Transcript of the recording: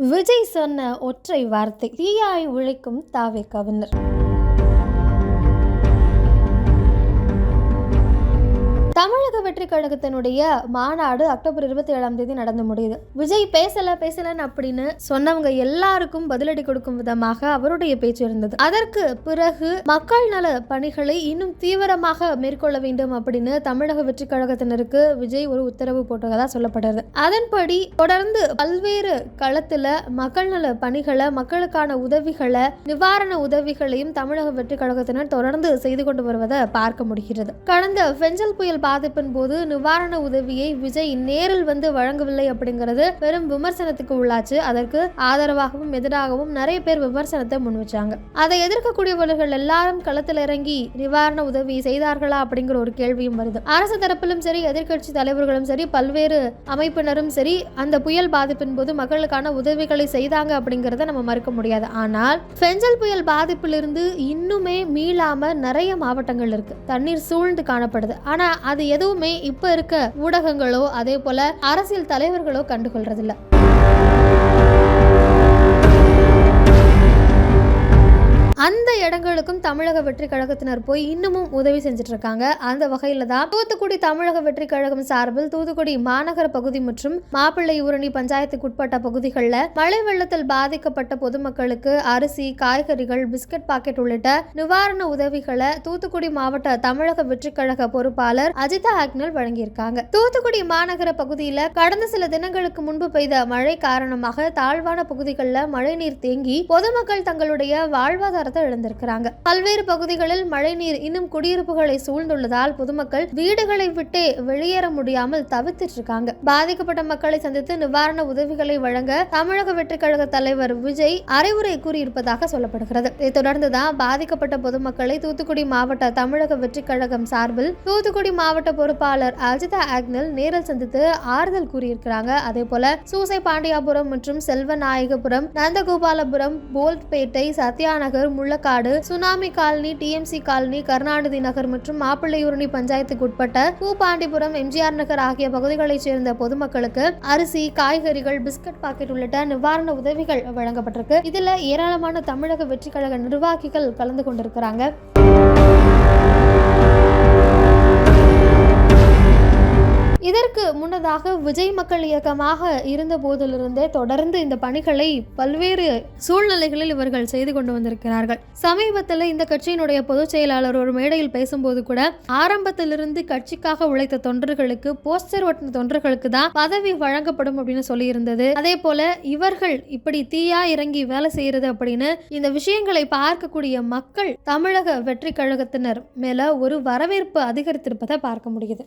விஜய் சொன்ன ஒற்றை வார்த்தை தீயாய் உழைக்கும் தாவே கவிஞர். தமிழக வெற்றி கழகத்தினுடைய மாநாடு அக்டோபர் இருபத்தி ஏழாம் தேதி நடந்து முடியுது. விஜய் பேசல பேசலன்னு அப்படின்னு சொன்னவங்க எல்லாருக்கும் பதிலடி கொடுக்கும் விதமாக அவருடைய பேச்சு இருந்தது. அதற்கு பிறகு மக்கள் நல பணிகளை இன்னும் தீவிரமாக மேற்கொள்ள வேண்டும் அப்படின்னு தமிழக வெற்றி கழகத்தினருக்கு விஜய் ஒரு உத்தரவு போட்டதா சொல்லப்படுறது அதன்படி தொடர்ந்து பல்வேறு களத்துல மக்கள் நல பணிகளை மக்களுக்கான உதவிகளை நிவாரண உதவிகளையும் தமிழக வெற்றி கழகத்தினர் தொடர்ந்து செய்து கொண்டு வருவதை பார்க்க முடிகிறது. கடந்த பெஞ்சல் புயல் பாதிப்பின் போது நிவாரண உதவியை விஜய் நேரில் வந்து வழங்கவில்லை அப்படிங்கிறது பெரும் விமர்சனத்துக்கு உள்ளாச்சு. அதற்கு ஆதரவாகவும் எதிராகவும் நிறைய பேர் விமர்சனத்தை முன் வச்சாங்க அதை எதிர்க்கக்கூடியவர்கள் எல்லாரும் களத்தில் இறங்கி நிவாரண உதவி செய்தார்களா அப்படிங்கிற ஒரு கேள்வியும் வருது. அரசு தரப்பிலும் சரி எதிர்க்கட்சி தலைவர்களும் சரி பல்வேறு அமைப்பினரும் சரி அந்த புயல் பாதிப்பின் போது மக்களுக்கான உதவிகளை செய்தாங்க அப்படிங்கிறத நம்ம மறுக்க முடியாது. ஆனால் பெஞ்சல் புயல் பாதிப்பிலிருந்து இன்னுமே மீளாம நிறைய மாவட்டங்கள் இருக்கு. தண்ணீர் சூழ்ந்து காணப்படுது. ஆனா அது எதுவுமே இப்ப இருக்க ஊடகங்களோ அதே போல அரசியல் தலைவர்களோ கண்டுகொள்றதில்லை. அந்த இடங்களுக்கும் தமிழக வெற்றி கழகத்தினர் போய் இன்னமும் உதவி செஞ்சுட்டு இருக்காங்க அந்த வகையில தான் தூத்துக்குடி தமிழக வெற்றி கழகம் சார்பில் தூத்துக்குடி மாநகர பகுதி மற்றும் மாப்பிள்ளை ஊரணி பஞ்சாயத்துக்குட்பட்ட பகுதிகளில் மழை வெள்ளத்தில் பாதிக்கப்பட்ட பொதுமக்களுக்கு அரிசி காய்கறிகள் பிஸ்கட் பாக்கெட் உள்ளிட்ட நிவாரண உதவிகளை தூத்துக்குடி மாவட்ட தமிழக வெற்றி கழக பொறுப்பாளர் அஜிதா ஆக்னல் வழங்கியிருக்காங்க. தூத்துக்குடி மாநகர பகுதியில் கடந்த சில தினங்களுக்கு முன்பு பெய்த மழை காரணமாக தாழ்வான பகுதிகளில் மழைநீர் தேங்கி பொதுமக்கள் தங்களுடைய வாழ்வாதார வாழ்வாதாரத்தை இழந்திருக்கிறாங்க பல்வேறு பகுதிகளில் மழைநீர் இன்னும் குடியிருப்புகளை சூழ்ந்துள்ளதால் பொதுமக்கள் வீடுகளை விட்டே வெளியேற முடியாமல் தவித்துட்டு இருக்காங்க பாதிக்கப்பட்ட மக்களை சந்தித்து நிவாரண உதவிகளை வழங்க தமிழக வெற்றி கழக தலைவர் விஜய் அறிவுரை கூறியிருப்பதாக சொல்லப்படுகிறது. இதைத் தொடர்ந்துதான் பாதிக்கப்பட்ட பொதுமக்களை தூத்துக்குடி மாவட்ட தமிழக வெற்றி கழகம் சார்பில் தூத்துக்குடி மாவட்ட பொறுப்பாளர் அஜிதா ஆக்னல் நேரில் சந்தித்து ஆறுதல் கூறியிருக்கிறாங்க. அதே போல சூசை பாண்டியாபுரம் மற்றும் Selvanayagapuram Nandagopalapuram Boltpettai Sathyanagar Mullakkadu tsunami colony TMC colony Karunanidhi Nagar மற்றும் மாப்பிள்ளையூரணி பஞ்சாயத்துக்கு உட்பட்ட பூபாண்டிபுரம் எம்ஜிஆர் நகர் ஆகிய பகுதிகளைச் சேர்ந்த பொதுமக்களுக்கு அரிசி காய்கறிகள் பிஸ்கட் பாக்கெட் உள்ளிட்ட நிவாரண உதவிகள் வழங்கப்பட்டிருக்கு. இதில் ஏராளமான தமிழக வெற்றி கழக நிர்வாகிகள் கலந்து கொண்டிருக்கிறாங்க. முன்னதாக விஜய் மக்கள் இயக்கமாக இருந்த போதிலிருந்தே தொடர்ந்து இந்த பணிகளை பல்வேறு சூழ்நிலைகளில் இவர்கள் செய்து கொண்டு வந்திருக்கிறார்கள். சமீபத்தில் இந்த கட்சியினுடைய பொதுச் செயலாளர் ஒரு மேடையில் பேசும்போது கூட ஆரம்பத்திலிருந்து கட்சிக்காக உழைத்த தொண்டர்களுக்கு போஸ்டர் ஒட்டின தொண்டர்களுக்கு தான் பதவி வழங்கப்படும் அப்படின்னு சொல்லியிருந்தது. அதே போல இவர்கள் இப்படி தீயா இறங்கி வேலை செய்யறது அப்படின்னு இந்த விஷயங்களை பார்க்கக்கூடிய மக்கள் தமிழக வெற்றி கழகத்தினர் மேல ஒரு வரவேற்பு அதிகரித்திருப்பதை பார்க்க முடியுது.